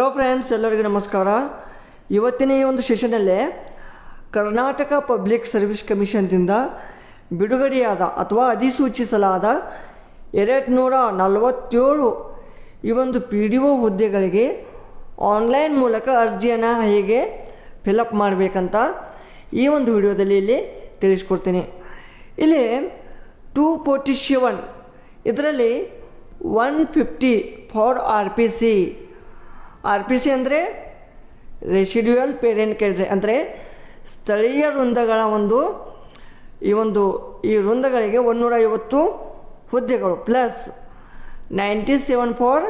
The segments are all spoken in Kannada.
ಹಲೋ ಫ್ರೆಂಡ್ಸ್ ಎಲ್ಲರಿಗೂ ನಮಸ್ಕಾರ. ಇವತ್ತಿನ ಈ ಒಂದು ಸೆಷನಲ್ಲಿ ಕರ್ನಾಟಕ ಪಬ್ಲಿಕ್ ಸರ್ವಿಸ್ ಕಮಿಷನ್ದಿಂದ ಬಿಡುಗಡೆಯಾದ ಅಥವಾ ಅಧಿಸೂಚಿಸಲಾದ ಎರಡು ನೂರ ನಲವತ್ತೇಳು ಈ ಒಂದು ಪಿ ಡಿ ಒ ಹುದ್ದೆಗಳಿಗೆ ಆನ್ಲೈನ್ ಮೂಲಕ ಅರ್ಜಿಯನ್ನು ಹೇಗೆ ಫಿಲಪ್ ಮಾಡಬೇಕಂತ ಈ ಒಂದು ವಿಡಿಯೋದಲ್ಲಿ ಇಲ್ಲಿ ತಿಳಿಸ್ಕೊಡ್ತೀನಿ. ಇಲ್ಲಿ ಟೂ ಫೋರ್ಟಿ ಸೆವೆನ್ ಇದರಲ್ಲಿ one fifty for R P C R P C ಅಂದರೆ ರೆಸಿಡ್ಯುಯಲ್ ಪೇರೆಂಟ್ ಕೇಳ್ರಿ ಅಂದರೆ ಸ್ಥಳೀಯ ವೃಂದಗಳ ಒಂದು, ಈ ಒಂದು, ಈ ವೃಂದಗಳಿಗೆ ಒಂದೂರ ಐವತ್ತು ಹುದ್ದೆಗಳು plus ninety seven four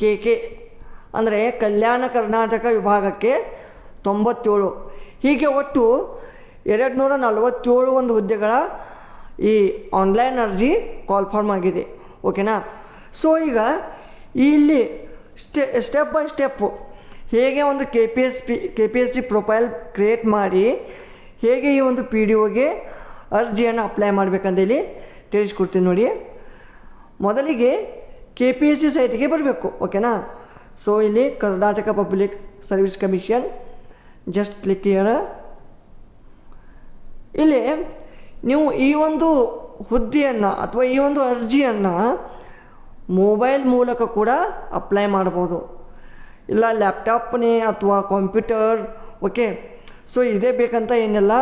K K ಅಂದರೆ ಕಲ್ಯಾಣ ಕರ್ನಾಟಕ ವಿಭಾಗಕ್ಕೆ ತೊಂಬತ್ತೇಳು. ಹೀಗೆ ಒಟ್ಟು ಎರಡು ನೂರ ನಲವತ್ತೇಳು ಒಂದು ಹುದ್ದೆಗಳ ಈ ಆನ್ಲೈನ್ ಅರ್ಜಿ ಕಾಲ್ ಫಾರ್ಮ್ ಆಗಿದೆ. ಓಕೆನಾ ಸೊ ಈಗ ಇಲ್ಲಿ ಸ್ಟೆ ಸ್ಟೆಪ್ ಬೈ ಸ್ಟೆಪ್ಪು ಹೇಗೆ ಒಂದು K P S P K P S C profile create ಮಾಡಿ, ಹೇಗೆ ಈ ಒಂದು ಪಿ ಡಿ ಒಗೆ ಅರ್ಜಿಯನ್ನು ಅಪ್ಲೈ ಮಾಡಬೇಕಂತೇಳಿ ತಿಳಿಸ್ಕೊಡ್ತೀನಿ ನೋಡಿ. ಮೊದಲಿಗೆ ಕೆ ಪಿ ಎಸ್ ಸಿ ಸೈಟಿಗೆ ಬರಬೇಕು ಓಕೆನಾ ಸೊ ಇಲ್ಲಿ Karnataka public service commission just click year ಇಲ್ಲಿ ನೀವು ಈ ಒಂದು ಹುದ್ದೆಯನ್ನು ಅಥವಾ ಈ ಒಂದು ಅರ್ಜಿಯನ್ನು ಮೊಬೈಲ್ ಮೂಲಕ ಕೂಡ ಅಪ್ಲೈ ಮಾಡ್ಬೋದು ಇಲ್ಲ ಲ್ಯಾಪ್ಟಾಪ್ನೇ ಅಥವಾ ಕಂಪ್ಯೂಟರ್ ಓಕೆ ಸೊ ಇದೇ ಬೇಕಂತ ಏನಿಲ್ಲ.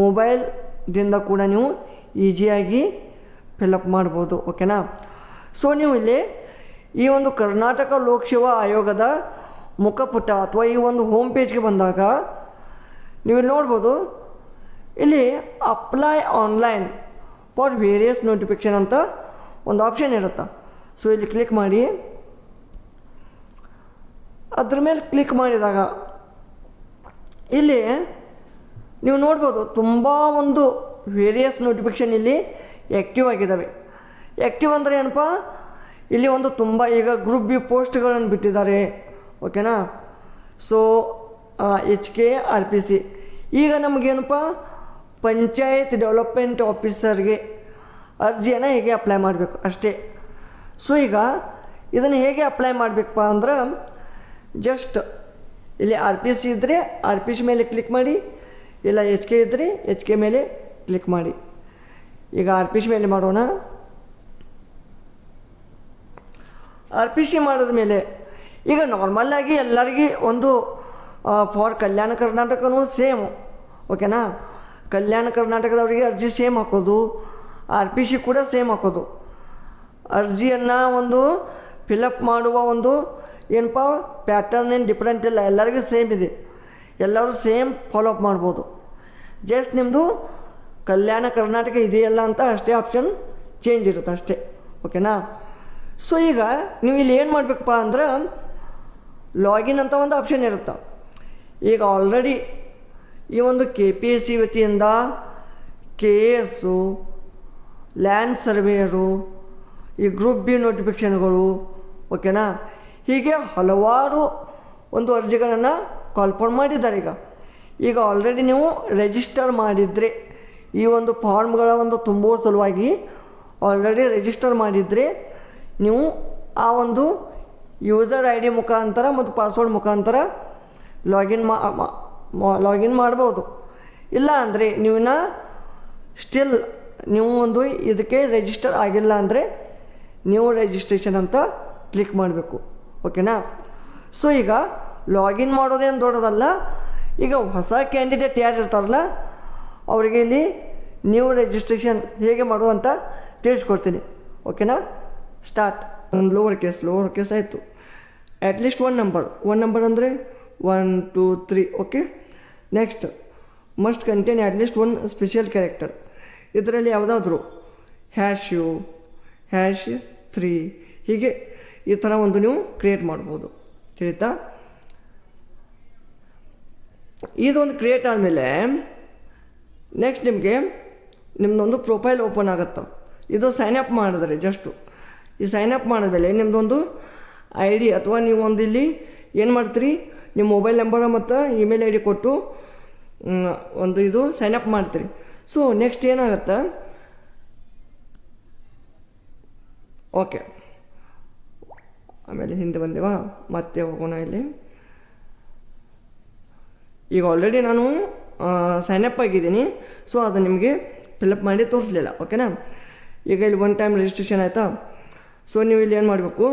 ಮೊಬೈಲ್ದಿಂದ ಕೂಡ ನೀವು ಈಸಿಯಾಗಿ ಫಿಲಪ್ ಮಾಡ್ಬೋದು ಓಕೆನಾ ಸೊ ನೀವು ಇಲ್ಲಿ ಈ ಒಂದು ಕರ್ನಾಟಕ ಲೋಕಸೇವಾ ಆಯೋಗದ ಮುಖಪುಟ ಅಥವಾ ಈ ಒಂದು ಹೋಮ್ ಪೇಜ್ಗೆ ಬಂದಾಗ ನೀವು ನೋಡ್ಬೋದು, ಇಲ್ಲಿ apply online for various notification ಅಂತ ಒಂದು ಆಪ್ಷನ್ ಇರುತ್ತೆ? ಸೊ ಇಲ್ಲಿ ಕ್ಲಿಕ್ ಮಾಡಿ. ಅದ್ರ ಮೇಲೆ ಕ್ಲಿಕ್ ಮಾಡಿದಾಗ, ಇಲ್ಲಿ ನೀವು ನೋಡ್ಬೋದು ತುಂಬ ಒಂದು ವೇರಿಯಸ್ ನೋಟಿಫಿಕೇಷನ್ ಇಲ್ಲಿ ಆ್ಯಕ್ಟಿವ್ ಆಗಿದ್ದಾವೆ. ಆ್ಯಕ್ಟಿವ್ ಅಂದರೆ ಏನಪ್ಪ? ಇಲ್ಲಿ ಒಂದು ತುಂಬ ಈಗ ಗ್ರೂಪ್ ಬಿ ಪೋಸ್ಟ್ಗಳನ್ನು ಬಿಟ್ಟಿದ್ದಾರೆ. ಓಕೆನಾ so H K R P C ಈಗ ನಮಗೇನಪ್ಪ ಪಂಚಾಯತ್ ಡೆವಲಪ್ಮೆಂಟ್ ಆಫೀಸರ್ಗೆ ಅರ್ಜಿಯನ್ನು ಹೇಗೆ ಅಪ್ಲೈ ಮಾಡಬೇಕು? ಅಷ್ಟೇ. ಸೊ ಈಗ ಇದನ್ನು ಹೇಗೆ ಅಪ್ಲೈ ಮಾಡಬೇಕಪ್ಪ ಅಂದ್ರೆ ಜಸ್ಟ್ ಇಲ್ಲಿ ಆರ್ ಪಿ ಸಿ ಇದ್ದರೆ ಆರ್ ಪಿ ಸಿ ಮೇಲೆ ಕ್ಲಿಕ್ ಮಾಡಿ, ಇಲ್ಲ ಎಚ್ ಕೆ ಇದ್ದರೆ ಎಚ್ ಕೆ ಮೇಲೆ ಕ್ಲಿಕ್ ಮಾಡಿ. ಈಗ ಆರ್ ಪಿ ಸಿ ಮೇಲೆ ಮಾಡೋಣ. ಆರ್ ಪಿ ಸಿ ಮಾಡಿದ ಮೇಲೆ ಈಗ ನಾರ್ಮಲ್ಲಾಗಿ ಎಲ್ಲರಿಗೆ ಒಂದು ಫಾರ್ ಕಲ್ಯಾಣ ಕರ್ನಾಟಕನೂ ಸೇಮ್ ಓಕೆನಾ ಕಲ್ಯಾಣ ಕರ್ನಾಟಕದವರಿಗೆ ಅರ್ಜಿ ಸೇಮ್ ಹಾಕೋದು ಆರ್ ಪಿ ಸಿ ಕೂಡ ಸೇಮ್ ಹಾಕೋದು. ಅರ್ಜಿಯನ್ನು ಒಂದು ಫಿಲಪ್ ಮಾಡುವ ಒಂದು ಏನಪ್ಪ? ಪ್ಯಾಟರ್ನ್ ಏನು ಡಿಫ್ರೆಂಟ್ ಇಲ್ಲ. ಎಲ್ಲರಿಗೂ ಸೇಮ್ ಇದೆ. ಎಲ್ಲರೂ ಸೇಮ್ ಫಾಲೋ ಅಪ್ ಮಾಡ್ಬೋದು. ಜಸ್ಟ್ ನಿಮ್ಮದು ಕಲ್ಯಾಣ ಕರ್ನಾಟಕ ಇದೆಯಲ್ಲ ಅಂತ ಅಷ್ಟೇ ಆಪ್ಷನ್ ಚೇಂಜ್ ಇರುತ್ತೆ ಅಷ್ಟೇ. ಓಕೆನಾ ಸೊ ಈಗ ನೀವು ಇಲ್ಲಿ ಏನು ಮಾಡಬೇಕಪ್ಪ ಅಂದ್ರೆ ಲಾಗಿನ್ ಅಂತ ಒಂದು ಆಪ್ಷನ್ ಇರುತ್ತೆ. ಈಗ ಆಲ್ರೆಡಿ ಈ ಒಂದು ಕೆ ಪಿ ಎಸ್ ಸಿ ವತಿಯಿಂದ ಕೆ ಎಸ್ಸು ಲ್ಯಾಂಡ್ ಸರ್ವೇಯರು ಈ ಗ್ರೂಪ್ ಬಿ ನೋಟಿಫಿಕೇಷನ್ಗಳು ಓಕೆನಾ ಹೀಗೆ ಹಲವಾರು ಒಂದು ಅರ್ಜಿಗಳನ್ನು ಕಾಲ್ಫಾರ್ಮ್ ಮಾಡಿದ್ದಾರೆ ಈಗ. ಈಗ ಆಲ್ರೆಡಿ ನೀವು ರಿಜಿಸ್ಟರ್ ಮಾಡಿದರೆ, ಈ ಒಂದು ಫಾರ್ಮ್ಗಳ ಒಂದು ತುಂಬುವ ಸಲುವಾಗಿ ಆಲ್ರೆಡಿ ರಿಜಿಸ್ಟರ್ ಮಾಡಿದರೆ, ನೀವು ಆ ಒಂದು ಯೂಸರ್ ಐ ಡಿ ಮುಖಾಂತರ ಮತ್ತು ಪಾಸ್ವರ್ಡ್ ಮುಖಾಂತರ ಲಾಗಿನ್ ಮಾ ಲಾಗಿನ್ ಮಾಡ್ಬೋದು. ಇಲ್ಲ ಅಂದರೆ ನೀವಿನ ಸ್ಟಿಲ್ ನೀವು ಒಂದು ಇದಕ್ಕೆ ರಿಜಿಸ್ಟರ್ ಆಗಿಲ್ಲ ಅಂದರೆ ನೀವು ರಿಜಿಸ್ಟ್ರೇಷನ್ ಅಂತ ಕ್ಲಿಕ್ ಮಾಡಬೇಕು. ಓಕೆನಾ ಸೊ ಈಗ ಲಾಗಿನ್ ಮಾಡೋದೇನು ದೊಡ್ಡದಲ್ಲ, ಈಗ ಹೊಸ ಕ್ಯಾಂಡಿಡೇಟ್ ಯಾರು ಇರ್ತಾರಲ್ಲ, ಅವರಿಗೆ ಇಲ್ಲಿ ನ್ಯೂ ರಿಜಿಸ್ಟ್ರೇಷನ್ ಹೇಗೆ ಮಾಡುವಂತ ತಿಳಿಸ್ಕೊಡ್ತೀನಿ. ಓಕೆನಾ ಸ್ಟಾರ್ಟ್ ಒಂದು ಲೋವರ್ ಕೇಸ್ ಲೋವರ್ ಕೇಸ್ ಆಯಿತು. At least one number one number ಅಂದರೆ one two three okay next must contain at least one special character ಇದರಲ್ಲಿ ಯಾವುದಾದ್ರೂ ಹ್ಯಾಶು ಹ್ಯಾಶ್ ತ್ರೀ ಹೀಗೆ ಈ ಥರ ಒಂದು ನೀವು ಕ್ರಿಯೇಟ್ ಮಾಡ್ಬೋದು. ತಿಳಿತಾ? ಇದೊಂದು ಕ್ರಿಯೇಟ್ ಆದಮೇಲೆ ನೆಕ್ಸ್ಟ್ ನಿಮಗೆ ನಿಮ್ಮದೊಂದು ಪ್ರೊಫೈಲ್ ಓಪನ್ ಆಗುತ್ತೆ. ಇದು ಸೈನ್ ಅಪ್ ಮಾಡಿದ್ರೆ ಜಸ್ಟು ಈ ಸೈನ್ ಅಪ್ ಮಾಡಿದ್ಮೇಲೆ ನಿಮ್ಮದೊಂದು ಐ ಡಿ ಅಥವಾ ನೀವು ಒಂದು ಇಲ್ಲಿ ಏನು ಮಾಡ್ತೀರಿ? ನಿಮ್ಮ ಮೊಬೈಲ್ ನಂಬರ್ ಮತ್ತು ಇಮೇಲ್ ಐ ಡಿ ಕೊಟ್ಟು ಒಂದು ಇದು ಸೈನ್ ಅಪ್ ಮಾಡ್ತೀರಿ. ಸೊ ನೆಕ್ಸ್ಟ್ ಏನಾಗುತ್ತೆ? ಓಕೆ. ಆಮೇಲೆ ಹಿಂದೆ ಬಂದೇವಾ? ಮತ್ತೆ ಹೋಗೋಣ ಇಲ್ಲಿ. ಈಗ ಆಲ್ರೆಡಿ ನಾನು ಸೈನಪ್ ಆಗಿದ್ದೀನಿ. ಸೊ ಅದು ನಿಮಗೆ ಫಿಲಪ್ ಮಾಡಿ ತೋರಿಸ್ಲಿಲ್ಲ ಓಕೆನಾ ಈಗ ಇಲ್ಲಿ ಒನ್ ಟೈಮ್ ರಿಜಿಸ್ಟ್ರೇಷನ್ ಆಯಿತಾ? ಸೊ ನೀವು ಇಲ್ಲಿ ಏನು ಮಾಡಬೇಕು?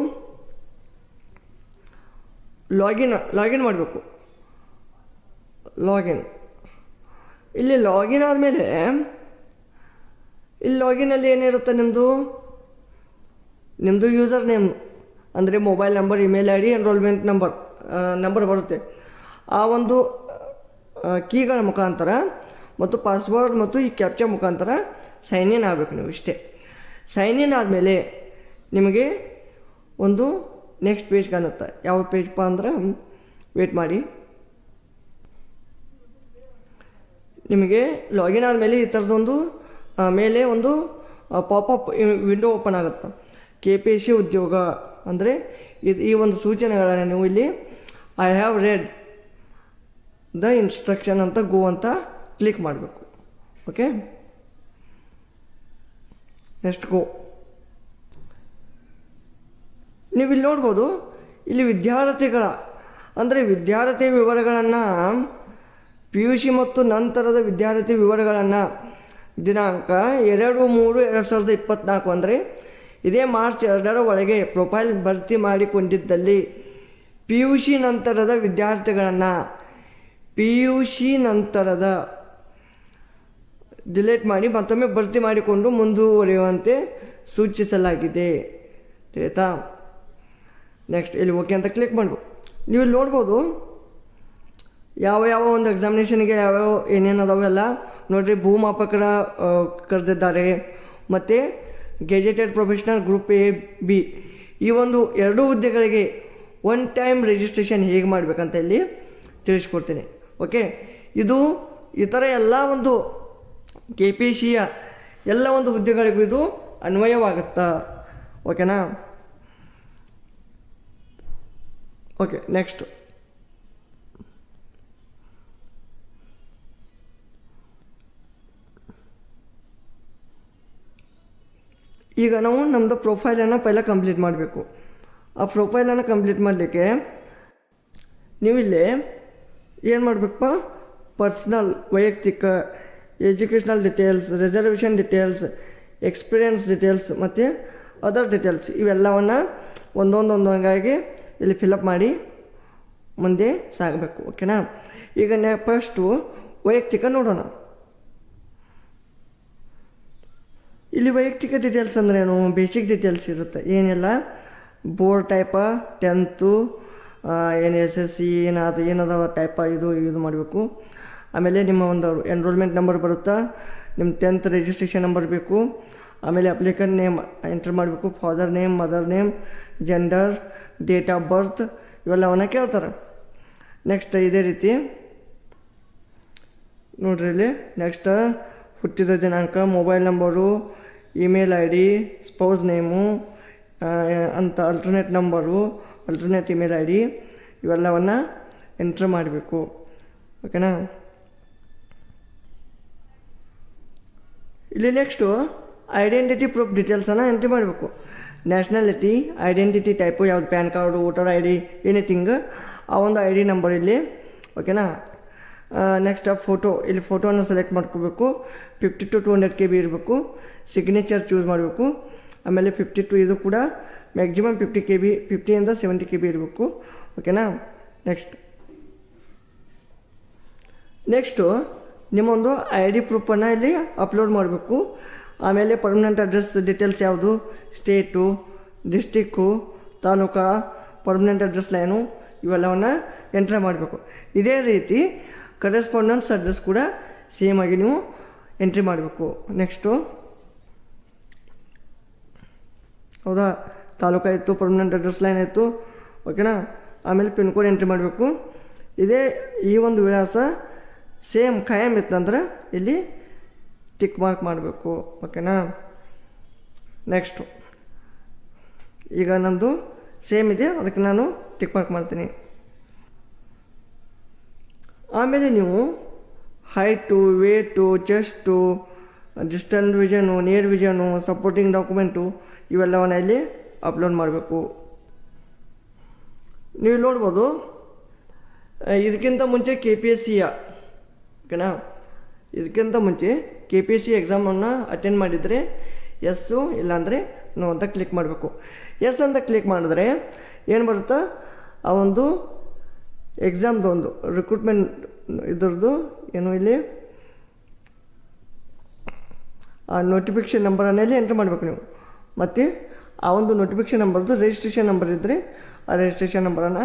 ಲಾಗಿನ್ ಲಾಗಿನ್ ಮಾಡಬೇಕು. ಲಾಗಿನ್ ಇಲ್ಲಿ ಲಾಗಿನ್ ಆದಮೇಲೆ, ಇಲ್ಲಿ ಲಾಗಿನಲ್ಲಿ ಏನಿರುತ್ತೆ ನಿಮ್ಮದು ನಿಮ್ಮದು ಯೂಸರ್ ನೇಮ್ ಅಂದರೆ mobile number email I D enrolment number number ಬರುತ್ತೆ. ಆ ಒಂದು ಕೀಗಳ ಮುಖಾಂತರ ಮತ್ತು ಪಾಸ್ವರ್ಡ್ ಮತ್ತು ಈ ಕ್ಯಾಪ್ಚಾ ಮುಖಾಂತರ ಸೈನ್ ಇನ್ ಆಗಬೇಕು ನೀವು ಇಷ್ಟೇ. ಸೈನ್ ಇನ್ ಆದಮೇಲೆ ನಿಮಗೆ ಒಂದು ನೆಕ್ಸ್ಟ್ ಪೇಜ್ ಕಾಣುತ್ತೆ. ಯಾವ ಪೇಜ್ಪ ಅಂದ್ರೆ? ವೇಟ್ ಮಾಡಿ. ನಿಮಗೆ ಲಾಗಿನ್ ಆದಮೇಲೆ ಈ ಥರದೊಂದು ಮೇಲೆ ಒಂದು ಪಾಪಪ್ ವಿಂಡೋ ಓಪನ್ ಆಗುತ್ತೆ? ಕೆ ಪಿ ಎಸ್ ಸಿ ಉದ್ಯೋಗ ಅಂದರೆ ಇದು ಈ ಒಂದು ಸೂಚನೆಗಳನ್ನು ನೀವು ಇಲ್ಲಿ I have read the instruction ಅಂತ ಗೋ ಅಂತ ಕ್ಲಿಕ್ ಮಾಡಬೇಕು. ಓಕೆ ನೆಕ್ಸ್ಟ್ ಗೋ ನೀವು ಇಲ್ಲಿ ನೋಡ್ಬೋದು, ಇಲ್ಲಿ ವಿದ್ಯಾರ್ಥಿಗಳ, ಅಂದರೆ ವಿದ್ಯಾರ್ಥಿ ವಿವರಗಳನ್ನು ಪಿ ಯು ಸಿ ಮತ್ತು ನಂತರದ ವಿದ್ಯಾರ್ಥಿ ವಿವರಗಳನ್ನು, ದಿನಾಂಕ ಎರಡು ಮೂರು ಎರಡು ಸಾವಿರದ ಇಪ್ಪತ್ತ್ನಾಲ್ಕು ಅಂದರೆ ಇದೇ ಮಾರ್ಚ್ ಎರಡರ ಒಳಗೆ ಪ್ರೊಫೈಲ್ ಭರ್ತಿ ಮಾಡಿಕೊಂಡಿದ್ದಲ್ಲಿ ಪಿ ಯು ಸಿ ನಂತರದ ವಿದ್ಯಾರ್ಥಿಗಳನ್ನು ಪಿ ಯು ಸಿ ನಂತರದ ಡಿಲೀಟ್ ಮಾಡಿ ಮತ್ತೊಮ್ಮೆ ಭರ್ತಿ ಮಾಡಿಕೊಂಡು ಮುಂದುವರಿಯುವಂತೆ ಸೂಚಿಸಲಾಗಿದೆ. ತಿಳಿತಾ? ನೆಕ್ಸ್ಟ್ ಇಲ್ಲಿ ಓಕೆ ಅಂತ ಕ್ಲಿಕ್ ಮಾಡ್ಬೋದು ನೀವು ಇಲ್ಲಿ ನೋಡ್ಬೋದು, ಯಾವ ಯಾವ ಒಂದು ಎಕ್ಸಾಮಿನೇಷನ್ಗೆ ಯಾವ್ಯಾವ ಏನೇನು ಅದಾವೆಲ್ಲ ನೋಡಿರಿ, ಭೂಮಾಪಕರ ಕರೆದಿದ್ದಾರೆ, ಮತ್ತು gazetted professional group A B ಈ ಒಂದು ಎರಡೂ ಹುದ್ದೆಗಳಿಗೆ ಒನ್ ಟೈಮ್ ರಿಜಿಸ್ಟ್ರೇಷನ್ ಹೇಗೆ ಮಾಡಬೇಕಂತ ಇಲ್ಲಿ ತಿಳಿಸ್ಕೊಡ್ತೀನಿ. ಓಕೆ ಇದು ಇತರ ಎಲ್ಲ ಒಂದು ಕೆ ಪಿ ಸಿಯ ಎಲ್ಲ ಒಂದು ಹುದ್ದೆಗಳಿಗೂ ಇದು ಅನ್ವಯವಾಗುತ್ತಾ? ಓಕೆನಾ ಓಕೆ ನೆಕ್ಸ್ಟ್ ಈಗ ನಾವು ನಮ್ಮದು ಪ್ರೊಫೈಲನ್ನು ಪೈಲ ಕಂಪ್ಲೀಟ್ ಮಾಡಬೇಕು. ಆ ಪ್ರೊಫೈಲನ್ನು ಕಂಪ್ಲೀಟ್ ಮಾಡಲಿಕ್ಕೆ ನೀವಿಲ್ಲಿ ಏನು ಮಾಡಬೇಕಪ್ಪ? ಪರ್ಸ್ನಲ್ ವೈಯಕ್ತಿಕ educational details reservation details experience details ಮತ್ತು ಅದರ್ ಡಿಟೇಲ್ಸ್ ಇವೆಲ್ಲವನ್ನು ಒಂದೊಂದೊಂದೊಂದಾಗಿ ಇಲ್ಲಿ ಫಿಲಪ್ ಮಾಡಿ ಮುಂದೆ ಸಾಗಬೇಕು ಓಕೆನಾ ಈಗ ನೆ ಫಸ್ಟು ವೈಯಕ್ತಿಕ ನೋಡೋಣ. ಇಲ್ಲಿ ವೈಯಕ್ತಿಕ ಡೀಟೇಲ್ಸ್ ಅಂದ್ರೆ ಏನು ಬೇಸಿಕ್ ಡೀಟೇಲ್ಸ್ ಇರುತ್ತೆ. ಏನಿಲ್ಲ? ಬೋರ್ಡ್ ಟೈಪ ಟೆಂತು ಏನು ಎಸ್ ಎಸ್ ಸಿ ಏನಾದ ಏನದ ಟೈಪ ಇದು ಇದು ಮಾಡಬೇಕು. ಆಮೇಲೆ ನಿಮ್ಮ ಒಂದು ಎನ್ರೋಲ್ಮೆಂಟ್ ನಂಬರ್ ಬರುತ್ತಾ? ನಿಮ್ಮ ಟೆಂತ್ ರಿಜಿಸ್ಟ್ರೇಷನ್ ನಂಬರ್ ಬೇಕು. ಆಮೇಲೆ ಅಪ್ಲಿಕನ್ ನೇಮ್ ಎಂಟರ್ ಮಾಡಬೇಕು. Father name mother name gender date of birth ಇವೆಲ್ಲವನ್ನ ಕೇಳ್ತಾರೆ. ನೆಕ್ಸ್ಟ್ ಇದೇ ರೀತಿ. ನೋಡ್ರಿ ಇಲ್ಲಿ. ನೆಕ್ಸ್ಟ್ ಹುಟ್ಟಿದ ದಿನಾಂಕ mobile number email I D spouse name ಅಂತ alternate number alternate email I D ಇವೆಲ್ಲವನ್ನು ಎಂಟ್ರ್ ಮಾಡಬೇಕು. ಓಕೆನಾ ಇಲ್ಲಿ ನೆಕ್ಸ್ಟು ಐಡೆಂಟಿಟಿ ಪ್ರೂಫ್ ಡೀಟೇಲ್ಸನ್ನು ಎಂಟ್ರಿ ಮಾಡಬೇಕು. ನ್ಯಾಷನಾಲಿಟಿ ಐಡೆಂಟಿಟಿ ಟೈಪು ಯಾವುದು PAN card voter I D anything ಆ ಒಂದು ಐ ಡಿ ನಂಬರ್ ಇಲ್ಲಿ ಓಕೆನಾ ನೆಕ್ಸ್ಟ್ ಫೋಟೋ ಇಲ್ಲಿ ಫೋಟೋನ ಸೆಲೆಕ್ಟ್ ಮಾಡ್ಕೋಬೇಕು. Fifty to two hundred K B ಇರಬೇಕು. ಸಿಗ್ನೇಚರ್ ಚೂಸ್ ಮಾಡಬೇಕು. ಆಮೇಲೆ ಫಿಫ್ಟಿ ಟು ಇದು ಕೂಡ ಮ್ಯಾಕ್ಸಿಮಮ್ ಫಿಫ್ಟಿ ಕೆ ಬಿ ಫಿಫ್ಟಿಯಿಂದ ಸೆವೆಂಟಿ ಕೆ ಬಿ ಇರಬೇಕು. ಓಕೆನಾ ನೆಕ್ಸ್ಟ್ ನೆಕ್ಸ್ಟು ನಿಮ್ಮೊಂದು ಐ ಡಿ ಪ್ರೂಫನ್ನು ಇಲ್ಲಿ ಅಪ್ಲೋಡ್ ಮಾಡಬೇಕು. ಆಮೇಲೆ ಪರ್ಮನೆಂಟ್ ಅಡ್ರೆಸ್ ಡೀಟೇಲ್ಸ್ ಯಾವುದು? State district taluka permanent address line ಇವೆಲ್ಲವನ್ನು ಎಂಟ್ರ್ ಮಾಡಬೇಕು. ಇದೇ ರೀತಿ ಕರೆಸ್ಪಾಂಡೆನ್ಸ್ ಅಡ್ರೆಸ್ ಕೂಡ ಸೇಮ್ ಆಗಿ ನೀವು ಎಂಟ್ರಿ ಮಾಡಬೇಕು. ನೆಕ್ಸ್ಟು ಹೌದಾ? ತಾಲೂಕು ಇತ್ತು ಪರ್ಮನೆಂಟ್ ಅಡ್ರೆಸ್ ಲೈನ್ ಇತ್ತು. ಓಕೆನಾ ಆಮೇಲೆ ಪಿನ್ ಕೋಡ್ ಎಂಟ್ರಿ ಮಾಡಬೇಕು. ಇದೇ ಈ ಒಂದು ವಿಳಾಸ ಸೇಮ್ ಖಾಯಂ ಇತ್ತಂದ್ರೆ ಇಲ್ಲಿ ಟಿಕ್ ಮಾರ್ಕ್ ಮಾಡಬೇಕು. ಓಕೆನಾ ನೆಕ್ಸ್ಟು ಈಗ ನಮ್ಮದು ಸೇಮ್ ಇದೆ. ಅದಕ್ಕೆ ನಾನು ಟಿಕ್ ಮಾರ್ಕ್ ಮಾಡ್ತೀನಿ. ಆಮೇಲೆ ನೀವು height weight chest distant vision near vision supporting document ಇವೆಲ್ಲವನ್ನ ಇಲ್ಲಿ ಅಪ್ಲೋಡ್ ಮಾಡಬೇಕು. ನೀವು ನೋಡ್ಬೋದು ಇದಕ್ಕಿಂತ ಮುಂಚೆ ಕೆ ಪಿ ಎಸ್ ಸಿಯ ಓಕೆನಾ? ಇದಕ್ಕಿಂತ ಮುಂಚೆ ಕೆ ಪಿ ಎಸ್ ಸಿ ಎಕ್ಸಾಮನ್ನು ಅಟೆಂಡ್ ಮಾಡಿದರೆ ಎಸ್ಸು ಇಲ್ಲಾಂದರೆ ನೋ ಅಂತ ಕ್ಲಿಕ್ ಮಾಡಬೇಕು. ಎಸ್ ಅಂತ ಕ್ಲಿಕ್ ಮಾಡಿದ್ರೆ ಏನು ಬರುತ್ತಾ? ಆ ಒಂದು ಎಕ್ಸಾಮ್ದು ಒಂದು ರಿಕ್ರೂಟ್ಮೆಂಟ್ ಇದ್ರದ್ದು, ಏನು ಇಲ್ಲಿ? ಆ ನೋಟಿಫಿಕೇಷನ್ ನಂಬರನ್ನೆಲ್ಲಿ ಎಂಟ್ರ್ ಮಾಡಬೇಕು ನೀವು. ಮತ್ತು ಆ ಒಂದು ನೋಟಿಫಿಕೇಷನ್ ನಂಬರ್ದು ರಿಜಿಸ್ಟ್ರೇಷನ್ ನಂಬರ್ ಇದ್ದರೆ ಆ ರಿಜಿಸ್ಟ್ರೇಷನ್ ನಂಬರನ್ನು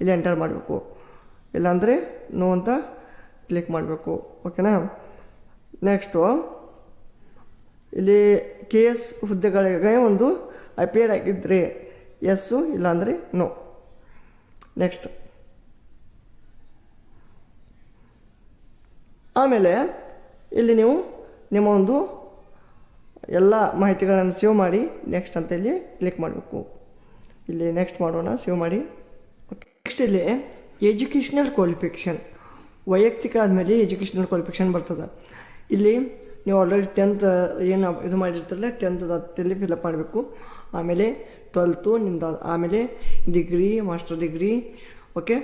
ಇಲ್ಲಿ ಎಂಟರ್ ಮಾಡಬೇಕು. ಇಲ್ಲಾಂದರೆ ನೋ ಅಂತ ಕ್ಲಿಕ್ ಮಾಡಬೇಕು. ಓಕೆನಾ ನೆಕ್ಸ್ಟು ಇಲ್ಲಿ ಕೆ ಎಸ್ ಹುದ್ದೆಗಳಿಗೆ ಒಂದು ಅಪಿಯರ್ ಆಗಿದ್ದರೆ ಎಸ್ಸು ಇಲ್ಲಾಂದರೆ ನೋ ನೆಕ್ಸ್ಟ್ ಆಮೇಲೆ ಇಲ್ಲಿ ನೀವು ನಿಮ್ಮ ಒಂದು ಎಲ್ಲ ಮಾಹಿತಿಗಳನ್ನು ಸೇವ್ ಮಾಡಿ ನೆಕ್ಸ್ಟ್ ಅಂತ ಇಲ್ಲಿ ಕ್ಲಿಕ್ ಮಾಡಬೇಕು. ಇಲ್ಲಿ ನೆಕ್ಸ್ಟ್ ಮಾಡೋಣ, ಸೇವ್ ಮಾಡಿ. ನೆಕ್ಸ್ಟ್ ಇಲ್ಲಿ ಎಜುಕೇಷ್ನಲ್ ಕ್ವಾಲಿಫಿಕೇಷನ್ ವೈಯಕ್ತಿಕ ಆದಮೇಲೆ ಎಜುಕೇಷ್ನಲ್ ಕ್ವಾಲಿಫಿಕೇಷನ್ ಬರ್ತದೆ. ಇಲ್ಲಿ ನೀವು ಆಲ್ರೆಡಿ ಟೆಂತ್ ಏನು ಇದು ಮಾಡಿರ್ತಾರಲ್ಲ ಟೆಂತ್ ಅಲ್ಲಿ ಫಿಲಪ್ ಮಾಡಬೇಕು. ಆಮೇಲೆ ಟ್ವೆಲ್ತು ನಿಮ್ದು ಆಮೇಲೆ ಡಿಗ್ರಿ ಮಾಸ್ಟರ್ ಡಿಗ್ರಿ ಓಕೆ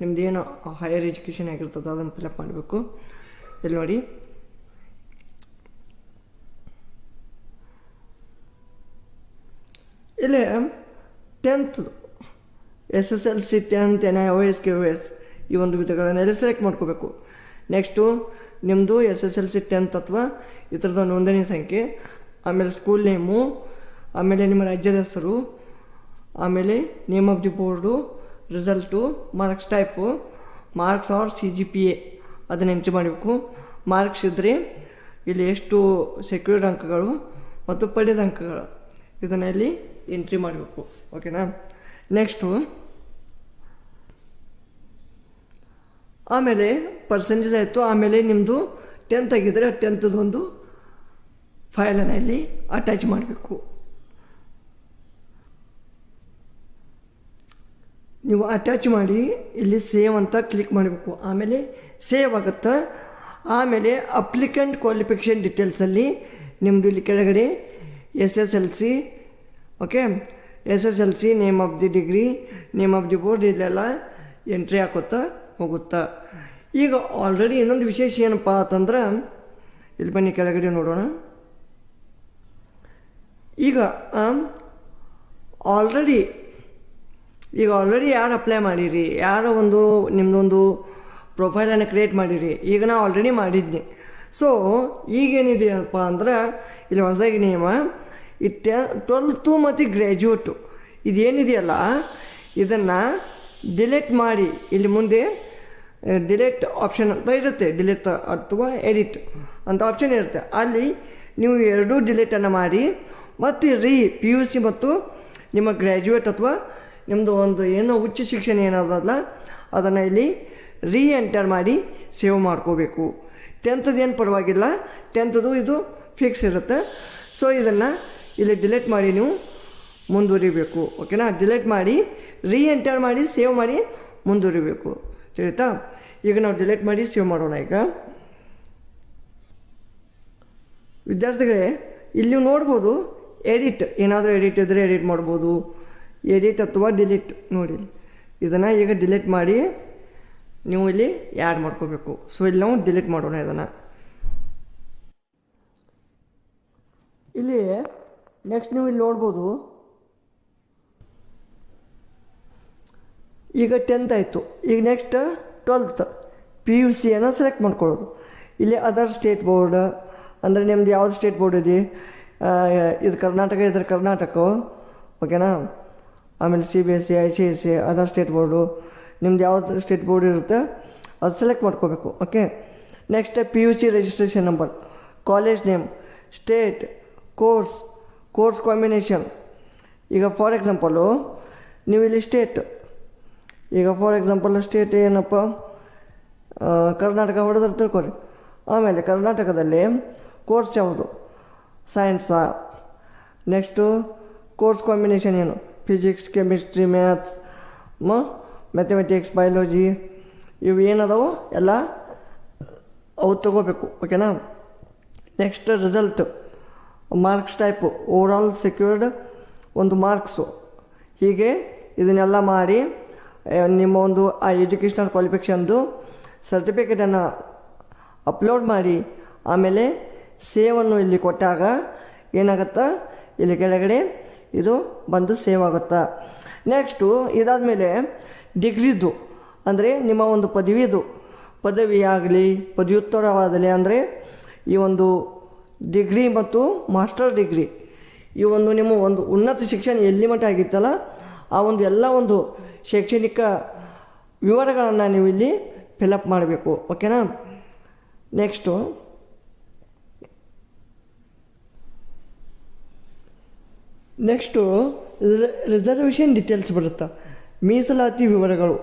ನಿಮ್ದು ಏನು ಹೈಯರ್ ಎಜುಕೇಷನ್ ಆಗಿರ್ತದೆ, ಅದನ್ನು ಫಿಲಪ್ ಮಾಡಬೇಕು. ಇಲ್ಲಿ ನೋಡಿ ಇಲ್ಲಿ ಟೆಂತ್ದು S S L C tenth N I O S K O S ಈ ಒಂದು ವಿಧಗಳನ್ನೆಲ್ಲ ಸೆಲೆಕ್ಟ್ ಮಾಡ್ಕೋಬೇಕು ನೆಕ್ಸ್ಟು ನಿಮ್ಮದು S S L C tenth ಅಥವಾ ಇತರದ ನೋಂದಣಿ ಸಂಖ್ಯೆ ಆಮೇಲೆ ಸ್ಕೂಲ್ ನೇಮು ಆಮೇಲೆ ನಿಮ್ಮ ರಾಜ್ಯದ ಹೆಸರು ಆಮೇಲೆ name of the board result marks type marks or C G P A ಅದನ್ನು ಎಂಟ್ರಿ ಮಾಡಬೇಕು. ಮಾರ್ಕ್ಸ್ ಇದ್ದರೆ ಇಲ್ಲಿ ಎಷ್ಟು ಸೆಕ್ಯೂರ್ಡ್ ಅಂಕಗಳು ಮತ್ತು ಪಡೆದ ಅಂಕಗಳು. ಇದನ್ನ ಇಲ್ಲಿ ಎಂಟ್ರಿ ಮಾಡಬೇಕು. ಓಕೆನಾ ನೆಕ್ಸ್ಟು ಆಮೇಲೆ ಪರ್ಸೆಂಟೇಜ್ ಆಯಿತು. ಆಮೇಲೆ ನಿಮ್ಮದು ಟೆಂತ್ ಆಗಿದ್ದರೆ ಟೆಂತದೊಂದು ಒಂದು ಫೈಲನ್ನು ಇಲ್ಲಿ ಅಟ್ಯಾಚ್ ಮಾಡಬೇಕು. ನೀವು ಅಟ್ಯಾಚ್ ಮಾಡಿ ಇಲ್ಲಿ ಸೇವ್ ಅಂತ ಕ್ಲಿಕ್ ಮಾಡಬೇಕು. ಆಮೇಲೆ ಸೇವ್ ಆಗುತ್ತೆ ಆಮೇಲೆ ಅಪ್ಲಿಕೆಂಟ್ ಕ್ವಾಲಿಫಿಕೇಷನ್ ಡೀಟೇಲ್ಸಲ್ಲಿ ನಿಮ್ಮದು ಇಲ್ಲಿ ಕೆಳಗಡೆ S S L C okay S S L C name of the degree name of the board ಇಲ್ಲೆಲ್ಲ ಎಂಟ್ರಿ ಹಾಕೋತಾ ಹೋಗುತ್ತಾ. ಈಗ ಆಲ್ರೆಡಿ ಇನ್ನೊಂದು ವಿಶೇಷ ಏನಪ್ಪ ಅಂತಂದ್ರೆ, ಇಲ್ಲಿ ಬನ್ನಿ ಕೆಳಗಡೆ ನೋಡೋಣ. ಈಗ ಆಲ್ರೆಡಿ ಈಗ ಆಲ್ರೆಡಿ ಯಾರು ಅಪ್ಲೈ ಮಾಡಿರಿ? ಯಾರೋ ಒಂದು ನಿಮ್ಮದೊಂದು ಪ್ರೊಫೈಲನ್ನು ಕ್ರಿಯೇಟ್ ಮಾಡಿರಿ. ಈಗ ನಾ ಆಲ್ರೆಡಿ ಮಾಡಿದ್ದೆ ಸೊ ಈಗೇನಿದೆಯಪ್ಪ ಅಂದ್ರೆ, ಇಲ್ಲಿ ಹೊಸದಾಗಿ ನಿಯಮ ಈ ಟೆ ಟ್ವೆಲ್ತು ಮತ್ತು ಗ್ರ್ಯಾಜುಯೇಟು ಇದೇನಿದೆಯಲ್ಲ, ಇದನ್ನು ಡಿಲೀಟ್ ಮಾಡಿ. ಇಲ್ಲಿ ಮುಂದೆ ಡಿಲೀಟ್ ಆಪ್ಷನ್ ಅಂತ ಇರುತ್ತೆ. ಡಿಲೀಟ್ ಅಥವಾ ಎಡಿಟ್ ಅಂತ ಆಪ್ಷನ್ ಇರುತ್ತೆ. ಅಲ್ಲಿ ನೀವು ಎರಡೂ ಡಿಲೀಟನ್ನು ಮಾಡಿ, ಮತ್ತು ರೀ ಪಿ ಯು ಸಿ ಮತ್ತು ನಿಮ್ಮ ಗ್ರ್ಯಾಜುಯೇಟ್ ಅಥವಾ ನಿಮ್ಮದು ಒಂದು ಏನೋ ಉಚ್ಚ ಶಿಕ್ಷಣ ಏನಾದಲ್ಲ, ಅದನ್ನು ಇಲ್ಲಿ ರೀ ಎಂಟರ್ ಮಾಡಿ ಸೇವ್ ಮಾಡ್ಕೋಬೇಕು. ಟೆಂತದ್ದು ಏನು ಪರವಾಗಿಲ್ಲ. ಟೆಂತದು ಇದು ಫಿಕ್ಸ್ ಇರುತ್ತೆ. ಸೊ ಇದನ್ನು ಇಲ್ಲಿ ಡಿಲೀಟ್ ಮಾಡಿ ನೀವು ಮುಂದುವರಿಬೇಕು. ಓಕೆನಾ ಡಿಲೀಟ್ ಮಾಡಿ ರೀ ಎಂಟರ್ ಮಾಡಿ ಸೇವ್ ಮಾಡಿ ಮುಂದುವರಿಬೇಕು. ತಿಳಿತಾ? ಈಗ ನಾವು ಡಿಲೀಟ್ ಮಾಡಿ ಸೇವ್ ಮಾಡೋಣ ಈಗ. ವಿದ್ಯಾರ್ಥಿಗಳೇ, ಇಲ್ಲಿ ನೋಡ್ಬೋದು ಎಡಿಟ್ ಏನಾದರೂ ಎಡಿಟ್ ಇದ್ದರೆ ಎಡಿಟ್ ಮಾಡ್ಬೋದು. ಎಡಿಟ್ ಅಥವಾ ಡಿಲೀಟ್ ನೋಡಿ. ಇದನ್ನು ಈಗ ಡಿಲೀಟ್ ಮಾಡಿ ನೀವು ಇಲ್ಲಿ ಆ್ಯಡ್ ಮಾಡ್ಕೋಬೇಕು? ಸೊ ಇಲ್ಲಿ ನಾವು ಡಿಲೀಟ್ ಮಾಡೋಣ ಇದನ್ನು. ಇಲ್ಲಿ ನೆಕ್ಸ್ಟ್ ನೀವು ಇಲ್ಲಿ ನೋಡ್ಬೋದು. ಈಗ ಟೆಂತ್ ಆಯಿತು. ಈಗ ನೆಕ್ಸ್ಟ್ ಟ್ವೆಲ್ತ್ ಪಿ ಯು ಸಿಯನ್ನು ಸೆಲೆಕ್ಟ್ ಮಾಡ್ಕೊಳ್ಳೋದು. ಇಲ್ಲಿ ಅದರ್ ಸ್ಟೇಟ್ ಬೋರ್ಡ್ ಅಂದರೆ ನಿಮ್ದು ಯಾವ್ದು ಸ್ಟೇಟ್ ಬೋರ್ಡ್ ಇದೆ? ಇದು ಕರ್ನಾಟಕ ಇದ್ರೆ ಕರ್ನಾಟಕ. ಓಕೆನಾ ಆಮೇಲೆ C B S C I C S C other state board ನಿಮ್ದು ಯಾವ ಸ್ಟೇಟ್ ಬೋರ್ಡ್ ಇರುತ್ತೆ, ಅದು ಸೆಲೆಕ್ಟ್ ಮಾಡ್ಕೋಬೇಕು okay next P U C registration number college name state course course combination ಈಗ ಫಾರ್ ಎಕ್ಸಾಂಪಲು ನೀವು ಇಲ್ಲಿ ಸ್ಟೇಟ್ ಈಗ ಫಾರ್ ಎಕ್ಸಾಂಪಲ್ ಸ್ಟೇಟ್ ಏನಪ್ಪ? ಕರ್ನಾಟಕ ಹೊಡೆದ್ರೆ ತಿಳ್ಕೊರಿ ಆಮೇಲೆ ಕರ್ನಾಟಕದಲ್ಲಿ ಕೋರ್ಸ್ ಯಾವುದು? ಸೈನ್ಸಾ ನೆಕ್ಸ್ಟು ಕೋರ್ಸ್ ಕಾಂಬಿನೇಷನ್ ಏನು? ಫಿಸಿಕ್ಸ್ ಕೆಮಿಸ್ಟ್ರಿ ಮ್ಯಾಥ್ಸ್ ಮ ಮ್ಯಾಥಮೆಟಿಕ್ಸ್ ಬಯಾಲಜಿ ಇವು ಏನದಾವು? ಎಲ್ಲ ಅವು ತಗೋಬೇಕು ಓಕೆನಾ next result marks type overall secured ಒಂದು ಮಾರ್ಕ್ಸು ಹೀಗೆ ಇದನ್ನೆಲ್ಲ ಮಾಡಿ ನಿಮ್ಮ ಒಂದು, ಆ ಎಜುಕೇಷನಲ್ ಕ್ವಾಲಿಫಿಕೇಷನ್ದು ಸರ್ಟಿಫಿಕೇಟನ್ನು ಅಪ್ಲೋಡ್ ಮಾಡಿ, ಆಮೇಲೆ ಸೇವನ್ನು ಇಲ್ಲಿ ಕೊಟ್ಟಾಗ ಏನಾಗುತ್ತಾ? ಇಲ್ಲಿ ಕೆಳಗಡೆ ಇದು ಬಂದು ಸೇವ್ ಆಗುತ್ತಾ? ನೆಕ್ಸ್ಟು ಇದಾದಮೇಲೆ ಡಿಗ್ರಿದು, ಅಂದರೆ ನಿಮ್ಮ ಒಂದು ಪದವಿದು. ಪದವಿ ಆಗಲಿ ಪದವ್ಯುತ್ತರವಾಗಲಿ ಅಂದರೆ ಈ ಒಂದು ಡಿಗ್ರಿ ಮತ್ತು ಮಾಸ್ಟರ್ ಡಿಗ್ರಿ. ಈ ಒಂದು ನಿಮ್ಮ ಒಂದು ಉನ್ನತ ಶಿಕ್ಷಣ ಎಲ್ಲಿ ಮಟ್ಟ ಆಗಿತ್ತಲ್ಲ, ಆ ಒಂದು ಎಲ್ಲ ಒಂದು ಶೈಕ್ಷಣಿಕ ವಿವರಗಳನ್ನು ನೀವು ಇಲ್ಲಿ ಫಿಲಪ್ ಮಾಡಬೇಕು. ಓಕೆನಾ ನೆಕ್ಸ್ಟು ನೆಕ್ಸ್ಟು ರಿಸರ್ವೇಷನ್ ಡೀಟೇಲ್ಸ್ ಬರುತ್ತೆ? ಮೀಸಲಾತಿ ವಿವರಗಳು.